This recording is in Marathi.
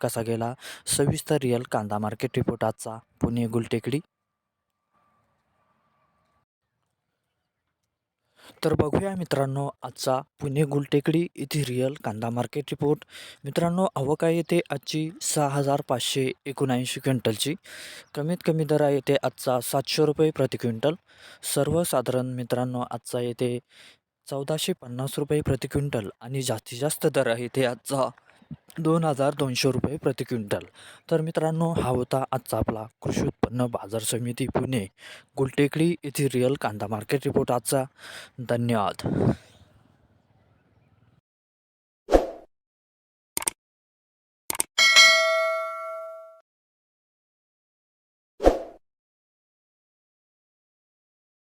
कसा गेला? सविस्तर रिअल कांदा मार्केट रिपोर्ट आजचा. पुणे गुलटेकडी. तर बघूया मित्रांनो आजचा पुणे गुलटेकडी इथे रिअल कांदा मार्केट रिपोर्ट. मित्रांनो अवका येते आजची सहा हजार पाचशे एकोणऐंशी क्विंटलची. कमीत कमी दर आहे येते आजचा सातशे रुपये प्रति क्विंटल. सर्वसाधारण मित्रांनो आजचा येते चौदाशे पन्नास रुपये प्रति क्विंटल. आणि जास्तीत जास्त दर आहे ते आजचा दोन हजार दोनशे रुपये प्रति क्विंटल. तर मित्रांनो हा होता आजचा आपला कृषी उत्पन्न बाजार समिती पुणे गुलटेकडी येथील रिअल कांदा मार्केट रिपोर्ट आजचा. धन्यवाद.